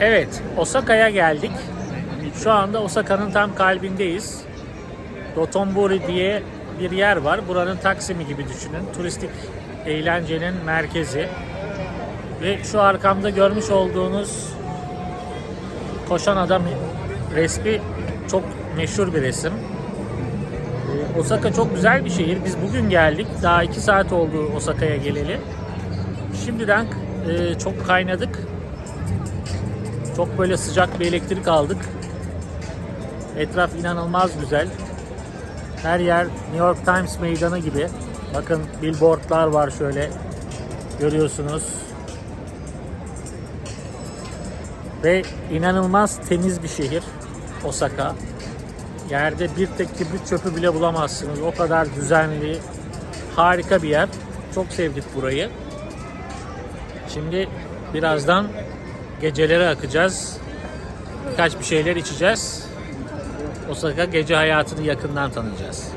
Evet, Osaka'ya geldik. Şu anda Osaka'nın tam kalbindeyiz. Dotonbori diye bir yer var. Buranın Taksim'i gibi düşünün. Turistik eğlencenin merkezi. Ve şu arkamda görmüş olduğunuz koşan adam resmi çok meşhur bir resim. Ee, Osaka çok güzel bir şehir. Biz bugün geldik. Daha 2 saat oldu Osaka'ya geleli. Şimdiden e, çok kaynadık. Çok böyle sıcak bir elektrik aldık. Etraf inanılmaz güzel. Her yer New York Times meydanı gibi. Bakın billboardlar var şöyle. Görüyorsunuz. Ve inanılmaz temiz bir şehir Osaka. Yerde bir tek kibrit çöpü bile bulamazsınız. O kadar düzenli, harika bir yer. Çok sevdik burayı. Şimdi birazdan gecelere akacağız. Birkaç bir şeyler içeceğiz. Osaka gece hayatını yakından tanıyacağız.